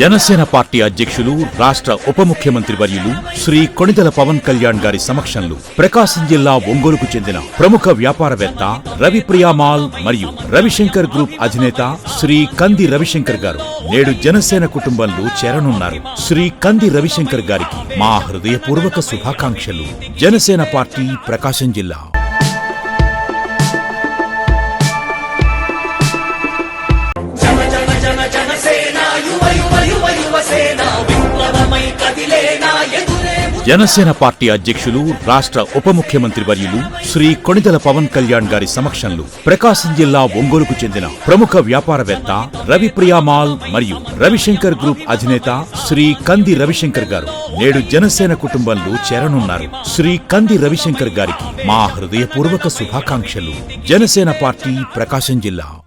Janasena party అధ్యక్షులు రాష్ట్ర ఉప ముఖ్యమంత్రి వర్యులు శ్రీ కొణిదల పవన్ కళ్యాణ్ గారి సమక్షంలో ప్రకాశం జిల్లా ఒంగోలుకు చెందిన ప్రముఖ వ్యాపారవేత్త రవి ప్రియామాల్ మరియు రవిశంకర్ గ్రూప్ అధినేత శ్రీ కంది రవిశంకర్ గారు నేడు జనసేన కుటుంబంలో చేరనున్నారు. శ్రీ కంది రవిశంకర్ గారికి మా హృదయపూర్వక శుభాకాంక్షలు. జనసేన పార్టీ ప్రకాశం జిల్లా. జనసేన పార్టీ అధ్యక్షులు రాష్ట్ర ఉప ముఖ్యమంత్రి వర్యులు శ్రీ కొణిదల పవన్ కళ్యాణ్ గారి సమక్షంలో ప్రకాశం జిల్లా ఒంగోలుకు చెందిన ప్రముఖ వ్యాపారవేత్త రవిప్రియా మాల్ మరియు రవిశంకర్ గ్రూప్ అధినేత శ్రీ కంది రవిశంకర్ గారు నేడు జనసేన కుటుంబంలో చేరనున్నారు. శ్రీ కంది రవిశంకర్ గారికి మా హృదయపూర్వక శుభాకాంక్షలు. జనసేన పార్టీ ప్రకాశం జిల్లా.